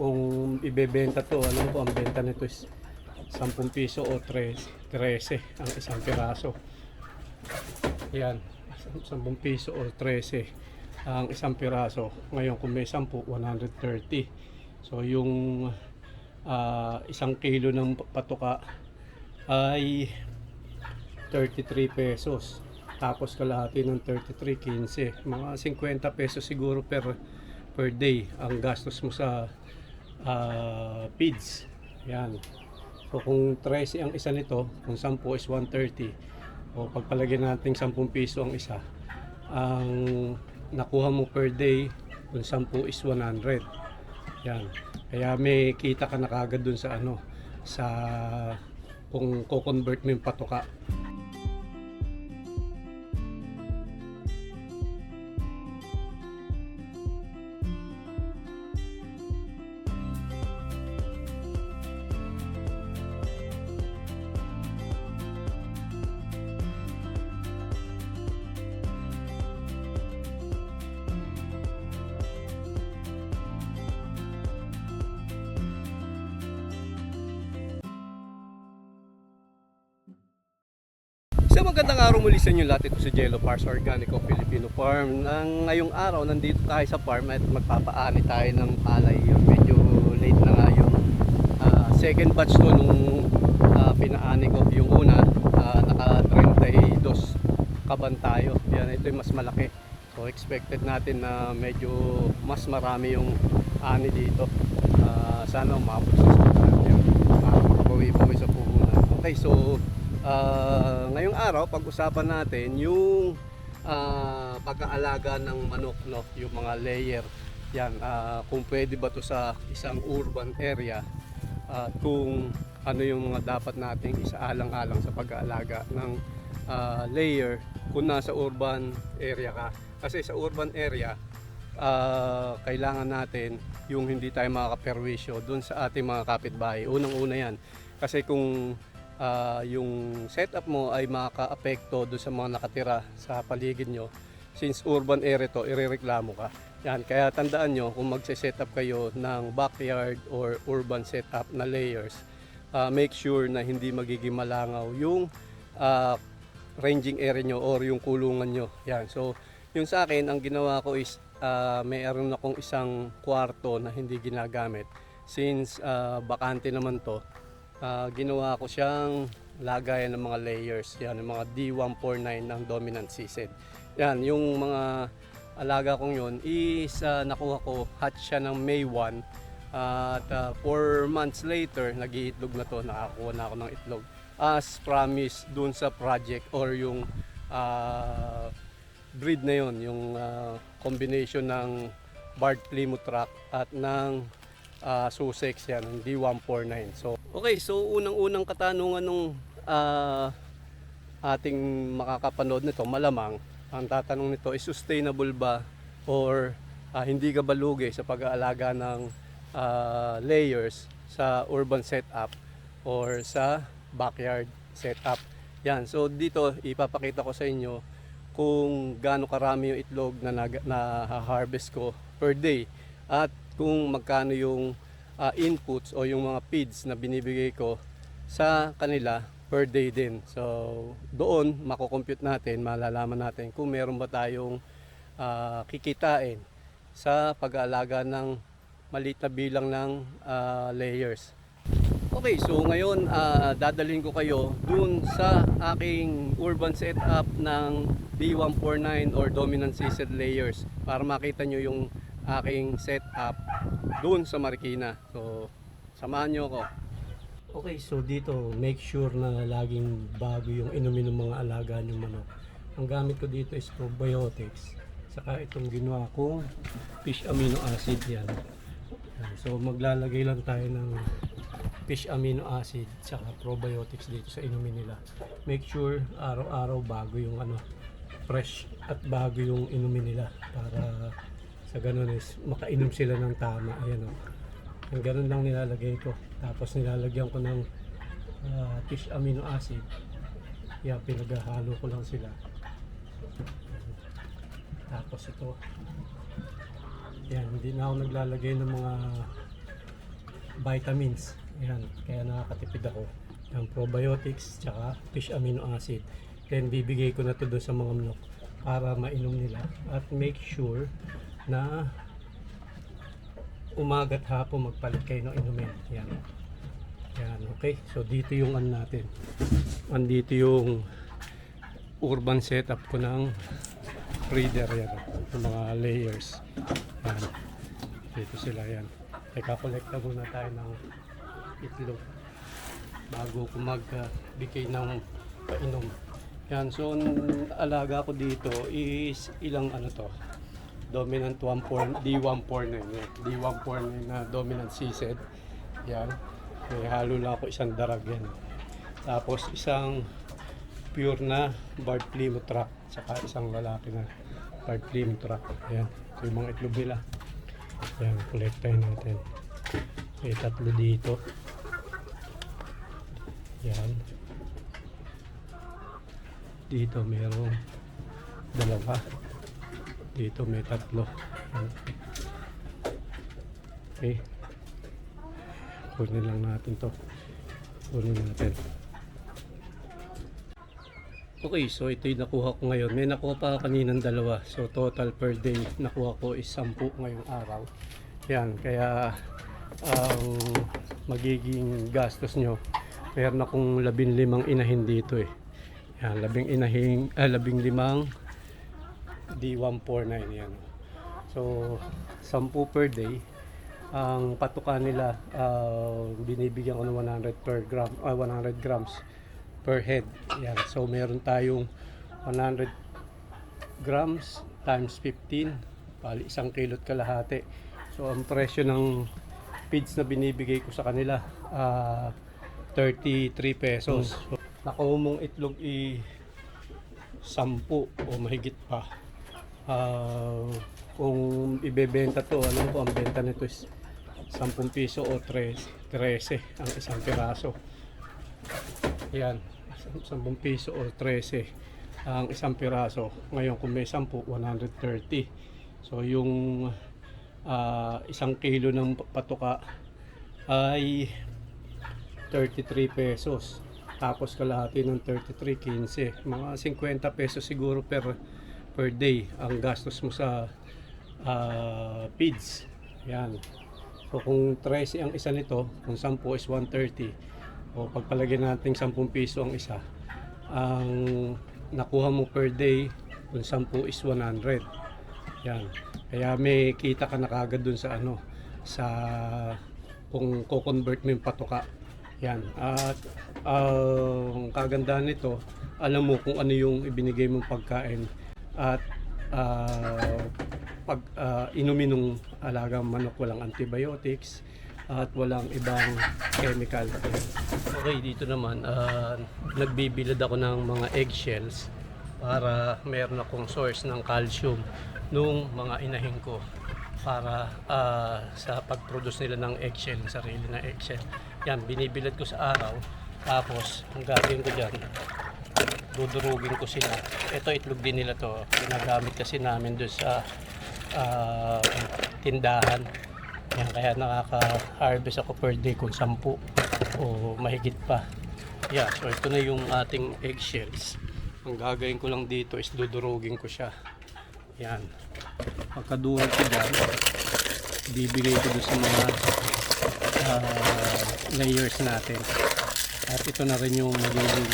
kung ibebenta to, alam ko ang benta nito is 10 piso o 3, 13 ang isang piraso. Yan, 10 piso o 13 ang isang piraso. Ngayon kung may 10, 130. So yung ah, isang kilo ng patuka ay 33 pesos. Tapos kalahati ng 33, 15. Mga 50 pesos siguro per per day ang gastos mo sa ah, feeds. Yan. So kung 13 ang isa nito, kung 10 is 130, o pagpalagyan natin 10 piso ang isa, ang nakuha mo per day, kung 10 is 100. Yan. Kaya may kita ka na kagad dun sa ano, sa kung ko-convert mo yung patuka. Sa magandang araw muli sa inyo lahat ito si Jello Pars Organico Filipino Farm. Nang ngayong araw nandito tayo sa farm at magpapaani tayo ng palay. Medyo late na nga yung ah, second batch to nung ah, pinaani ko. Yung una ah, naka 32 kaban tayo. Yan ito yung mas malaki. So expected natin na medyo mas marami yung ani dito. Ah, sana umabot sa susunod yan. Makabawi-bawi sa puhunan. Okay, so Ah, ngayong araw pag-usapan natin yung ah, pag-aalaga ng manok no, yung mga layer. Yan, ah, kung pwede ba to sa isang urban area at kung ano yung mga dapat nating isaalang-alang sa pag-aalaga ng ah, layer kung nasa urban area ka. Kasi sa urban area, ah, kailangan natin yung hindi tayo makakaperwisyo dun sa ating mga kapitbahay. Unang-una yan. Kasi kung ah, yung setup mo ay makaka-apekto doon sa mga nakatira sa paligid nyo, since urban area to, irereklamo ka. Yan, kaya tandaan nyo kung magse-setup kayo ng backyard or urban setup na layers, ah, make sure na hindi magiging malangaw yung ah, ranging area nyo or yung kulungan nyo. Yan, so yung sa akin, ang ginawa ko is ah, mayroon akong isang kwarto na hindi ginagamit. Since ah, bakante naman to, Ah, ginawa ko siyang lagayan ng mga layers. Yan, yung mga D149 ng dominant season. Yan, yung mga alaga kong yun is ah, nakuha ko hatch siya ng May 1 at 4 months later nag-iitlog na to nakakuha na ako ng itlog as promised dun sa project or yung ah, breed na yon yung ah, combination ng Bard Plymouth Rock at ng ah, Sussex yan, yung D149. So, okay, so unang-unang katanungan nung ah, ating makakapanood nito, malamang ang tatanong nito is sustainable ba or ah, hindi ka ba lugi sa pag-aalaga ng ah, layers sa urban setup or sa backyard setup. Yan, so dito ipapakita ko sa inyo kung gaano karami yung itlog na, nag- na harvest ko per day at kung magkano yung ah, inputs o yung mga feeds na binibigay ko sa kanila per day din. So doon makocompute natin, malalaman natin kung meron ba tayong ah, kikitain sa pag-aalaga ng maliit na bilang ng ah, layers. Okay, so ngayon ah, dadalhin ko kayo dun sa aking urban setup ng D149 or dominant seasoned layers para makita nyo yung aking setup dun sa Marikina. So, samahan nyo ako. Okay, so dito make sure na laging bago yung inumin ng mga alaga ng manok. Ang gamit ko dito is probiotics. Saka itong ginawa kong fish amino acid. Yan. So maglalagay lang tayo ng fish amino acid saka probiotics dito sa inumin nila. Make sure araw-araw bago yung ano fresh at bago yung inumin nila para sa ganun is makainom sila ng tama. Ayan o. Yung ganun lang nilalagay ko. Tapos nilalagyan ko ng ah, fish amino acid. Kaya pinaghahalo ko lang sila. Tapos ito. Yan, hindi na ako naglalagay ng mga vitamins. Yan, kaya nakakatipid ako ng probiotics tsaka fish amino acid. Then bibigay ko na to doon sa mga manok para mainom nila at make sure na umagat hapon magpalit kayo ng inumin. Yan. Yan, okay. So dito yung ano natin. Andito yung urban setup ko ng breeder yan. Yung mga layers. Yan. Dito sila yan. Teka, collect na muna tayo ng itlog bago ko magbigay ng painom. Yan, so ang alaga ko dito is ilang ano to? Dominant 1.4, D149 yan. D149 na dominant season. Yan. May halo lang ako isang darag yan. Tapos isang pure na Bard Plymouth Rock. Saka isang lalaki na Bard Plymouth Rock. Ayan. Ito yung mga itlog nila. Ayan, collect tayo natin. May tatlo dito. Yan. Dito merong dalawa. Dito may tatlo. Okay. Kunin lang natin to. Kunin natin. Okay, so ito yung nakuha ko ngayon. May nakuha pa kaninang dalawa. So total per day nakuha ko is 10 ngayong araw. Yan, kaya ang magiging gastos nyo meron akong labing limang inahin dito eh. Yan, labing inahing, ah, labing limang D149 yan. So, 10 per day. Ang patuka nila, ah, binibigyan ko ng 100 per gram, ah, 100 grams per head. Yan. So, meron tayong 100 grams times 15, bali isang kilot kalahati. So, ang presyo ng feeds na binibigay ko sa kanila, ah, 33 pesos. So, nakuha mong itlog i 10 o mahigit pa. Ah, kung ibebenta to, alam ko ang benta nito is 10 piso o 3, 13 ang isang piraso. Yan, 10 piso o 13 ang isang piraso. Ngayon kung may 10, 130. So yung ah, isang kilo ng patuka ay 33 pesos. Tapos kalahati ng 33, 15. Mga 50 pesos siguro per per day ang gastos mo sa ah, feeds. Yan. So kung 13 ang isa nito, kung 10 is 130, o pagpalagyan natin 10 piso ang isa, ang nakuha mo per day, kung 10 is 100. Yan. Kaya may kita ka na kagad dun sa ano, sa kung ko-convert mo yung patuka. Yan. At ang kagandahan nito, alam mo kung ano yung ibinigay mong pagkain at ah, pag ah, inumin ng alagang manok walang antibiotics at walang ibang chemical. Okay, dito naman ah, nagbibilad ako ng mga eggshells para meron akong source ng calcium nung mga inahin ko para ah, sa pag-produce nila ng eggshell, sarili na eggshell. Yan, binibilad ko sa araw. Tapos, ang gagawin ko dyan, dudurugin ko sila. Ito itlog din nila to. Ginagamit kasi namin doon sa ah, tindahan. Yan, kaya nakaka-harvest ako per day kung 10 o mahigit pa. Yeah, so ito na yung ating eggshells. Ang gagawin ko lang dito is dudurugin ko siya. Yan. Pagkadurog ko dyan, bibigay ko doon sa mga ah, layers natin. At ito na rin yung magiging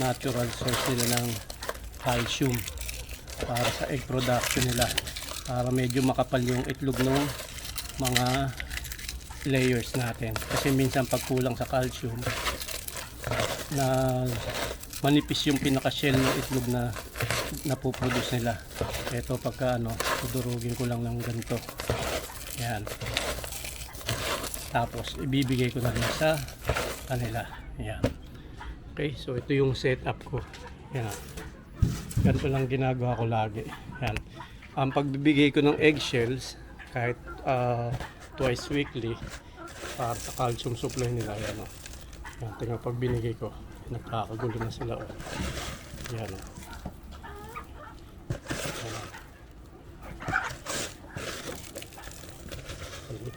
natural source nila ng calcium para sa egg production nila. Para medyo makapal yung itlog ng mga layers natin. Kasi minsan pag kulang sa calcium, na manipis yung pinaka-shell ng itlog na napoproduce nila. Ito pagka ano, tudurugin ko lang ng ganito. Yan. Tapos ibibigay ko na rin sa kanila. Yan. Okay, so ito yung setup ko. Yan. Ganito lang ginagawa ko lagi. Yan. Ang pagbibigay ko ng eggshells kahit ah, twice weekly para sa calcium supply nila. Yan o. Yan, tingnan pag binigay ko. Nagkakagulo na sila o. Yan o. Yan.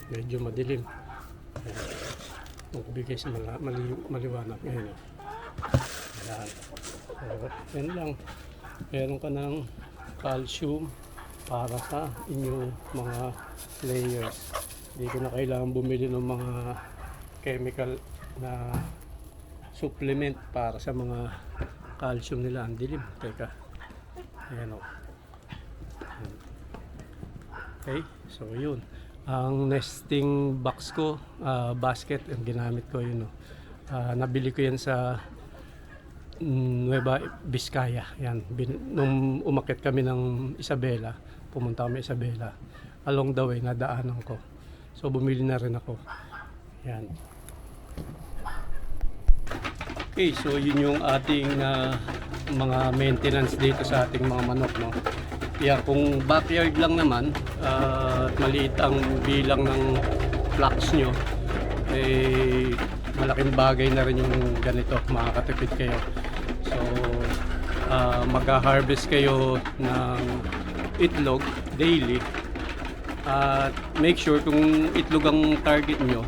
Medyo madilim. Yan. magbigay sa mali, maliwanag. Ayan o. Ayan. So, yan lang. Meron ka ng calcium para sa inyong mga layers. Hindi ko na kailangan bumili ng mga chemical na supplement para sa mga calcium nila. Ang dilim. Teka. Ayan o. Ayan. Okay, so yun. Ang nesting box ko, ah, basket, ang ginamit ko yun. No. Ah, nabili ko yan sa Nueva Vizcaya. Yan. Bin, nung umakit kami ng Isabela, pumunta kami Isabela. Along the way, nadaanan ko. So bumili na rin ako. Yan. Okay, so yun yung ating ah, mga maintenance dito sa ating mga manok, no. Yeah, kung backyard lang naman at maliit ang bilang ng flocks nyo, eh malaking bagay na rin yung ganito, makakatipid kayo. Ah, mag-harvest kayo ng itlog daily at make sure kung itlog ang target nyo,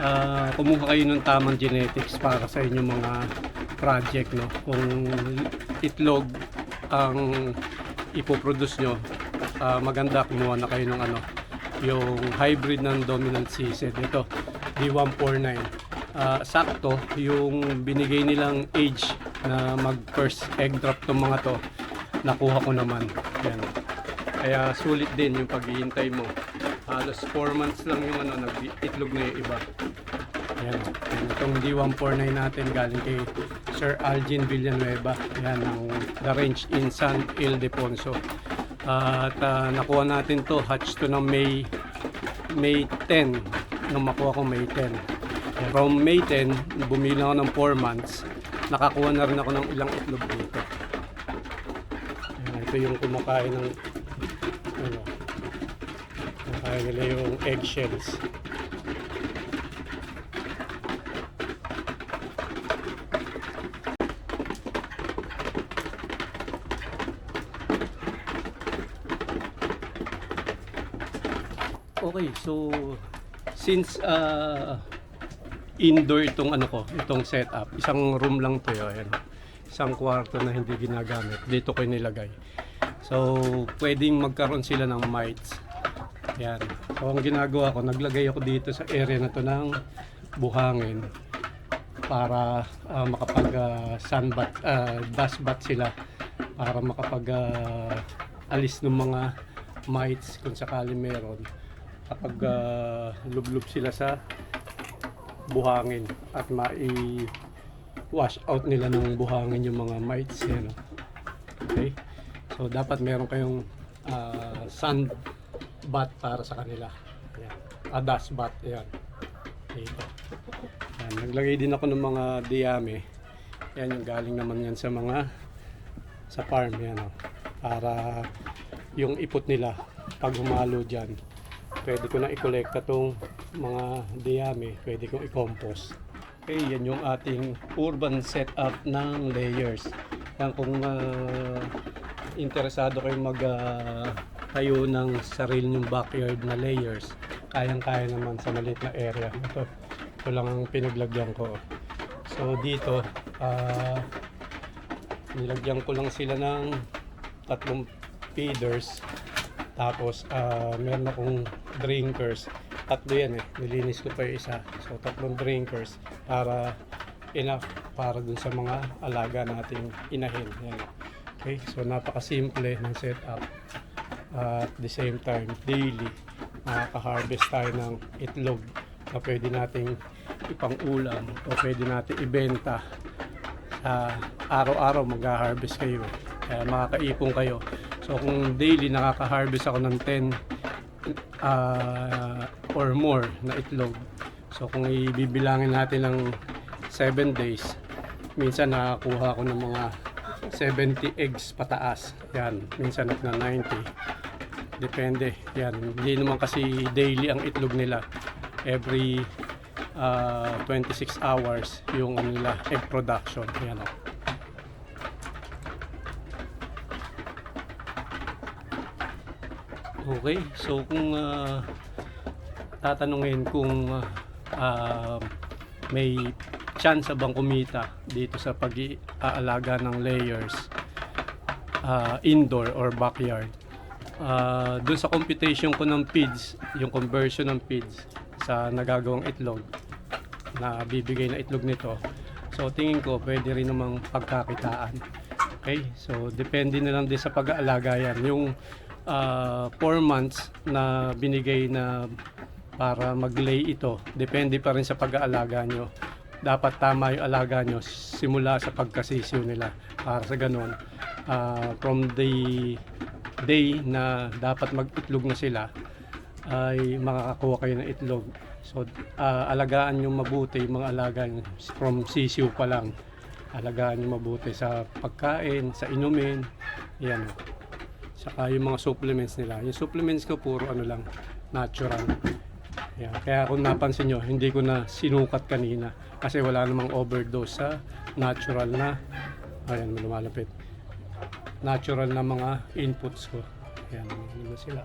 ah, kumuha kayo ng tamang genetics para sa inyong mga project no? Kung itlog ang ipoproduce nyo ah, maganda kumuha na kayo ng ano yung hybrid ng dominant season. Ito D149 Ah, sakto yung binigay nilang age na mag first egg drop tong mga to nakuha ko naman yan kaya sulit din yung paghihintay mo halos 4 months lang yung ano nag-itlog na yung iba Ayan, Ayan, itong D149 natin galing kay Sir Algin Villanueva. Ayan, ang the range in San Ildefonso. at ah, nakuha natin to, hatch to ng May May 10. Nung makuha ko May 10. From May 10, bumili ako ng 4 months. Nakakuha na rin ako ng ilang itlog dito. Ito yung kumakain ng ano, kumakain nila yung eggshells. Okay, so since uh, indoor itong ano ko, itong setup, isang room lang to 'yo, ayan. Isang kwarto na hindi ginagamit. Dito ko nilagay. So, pwedeng magkaroon sila ng mites. Yan. So, ang ginagawa ko, naglagay ako dito sa area na to ng buhangin para ah, makapag ah, sunbat, ah, dust bath sila para makapag ah, alis ng mga mites kung sakali meron kapag ah, lublub sila sa buhangin at mai wash out nila ng buhangin yung mga mites yan. oh. Okay? So dapat meron kayong ah, sun bath para sa kanila. Yan. Ah, dust bath. Yan. Dito. Yan. Naglagay din ako ng mga diyame. Yan yung galing naman yan sa mga sa farm yan oh. Para yung ipot nila pag humalo dyan pwede ko na i-collecta tong mga diyame, pwede kong i-compost. Okay, yan yung ating urban setup ng layers. Yan kung ah, interesado kayong mag ah, tayo ng sarili nyong backyard na layers, kayang-kaya naman sa maliit na area. Ito, ito lang ang pinaglagyan ko. So dito, ah nilagyan ko lang sila ng tatlong feeders tapos, ah meron akong drinkers. Tatlo yan eh. Nilinis ko pa yung isa. So, tatlong drinkers para enough para dun sa mga alaga nating inahin. Yan. Okay, so napakasimple ng setup. at the same time, daily, makaka-harvest tayo ng itlog na pwede nating ipang-ulam o pwede natin ibenta sa araw-araw mag-harvest kayo. Kaya makakaipon kayo. So kung daily nakaka-harvest ako ng 10 ah, or more na itlog. So kung ibibilangin natin ng 7 days, minsan nakakuha ako ng mga 70 eggs pataas. Yan, minsan at na 90. Depende. Yan, hindi naman kasi daily ang itlog nila. Every ah, 26 hours yung ano nila egg production. Yan oh. o. Okay, so kung ah, tatanungin kung ah, um, may chance bang kumita dito sa pag-aalaga ng layers uh, indoor or backyard. Uh, doon sa computation ko ng feeds, yung conversion ng feeds sa nagagawang itlog na bibigay na itlog nito. So tingin ko pwede rin namang pagkakitaan. Okay? So depende na lang din sa pag-aalaga yan. Yung 4 months na binigay na para mag-lay ito, depende pa rin sa pag-aalaga nyo. Dapat tama yung alaga nyo simula sa pagkasisiw nila. Para sa ganun, ah, from the day na dapat mag-itlog na sila, ay makakakuha kayo ng itlog. So, ah, alagaan nyo mabuti yung mga alaga nyo from sisiw pa lang. Alagaan nyo mabuti sa pagkain, sa inumin, yan. Saka yung mga supplements nila. Yung supplements ko puro ano lang, natural. Yan. Kaya kung napansin nyo, hindi ko na sinukat kanina kasi wala namang overdose sa natural na, ayan, lumalapit. Natural na mga inputs ko. Yan, ano sila.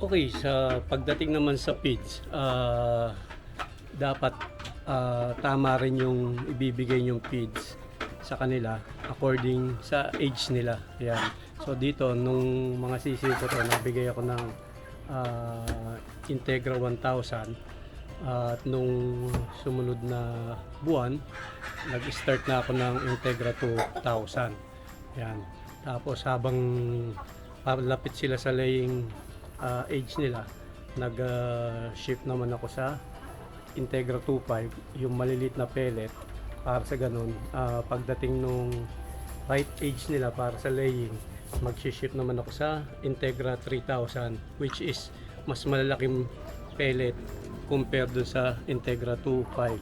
Okay, sa pagdating naman sa feeds, ah, dapat ah, tama rin yung ibibigay yung feeds sa kanila according sa age nila. Yan. So dito, nung mga sisiw ko to, nabigay ako ng ah, Integra 1000 at nung sumunod na buwan, nag-start na ako ng Integra 2000. Yan. Tapos habang palapit sila sa laying ah, age nila, nag-shift naman ako sa Integra 25, yung malilit na pellet para sa ganun, ah, pagdating nung right age nila para sa laying, mag-shift naman ako sa Integra 3000 which is mas malalaking pellet compared dun sa Integra 25.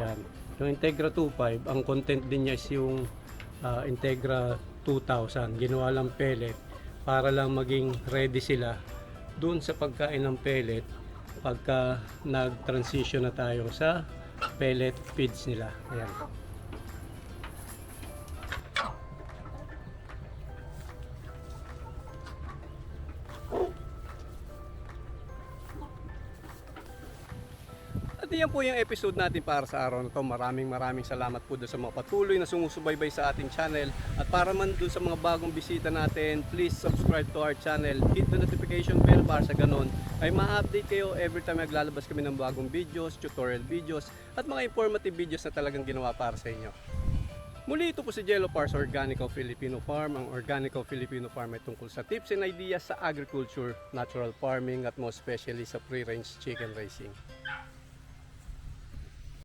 Yan. Yung Integra 25, ang content din niya is yung ah, Integra 2000. Ginawa lang pellet para lang maging ready sila doon sa pagkain ng pellet pagka nag-transition na tayo sa pellet feeds nila. Ayan. At yan po yung episode natin para sa araw na to. Maraming maraming salamat po doon sa mga patuloy na sumusubaybay sa ating channel. At para man doon sa mga bagong bisita natin, please subscribe to our channel. Hit the notification bell para sa ganun ay ma-update kayo every time naglalabas kami ng bagong videos, tutorial videos, at mga informative videos na talagang ginawa para sa inyo. Muli ito po si Jello Pars Organico Filipino Farm. Ang Organico Filipino Farm ay tungkol sa tips and ideas sa agriculture, natural farming at most especially sa free-range chicken raising.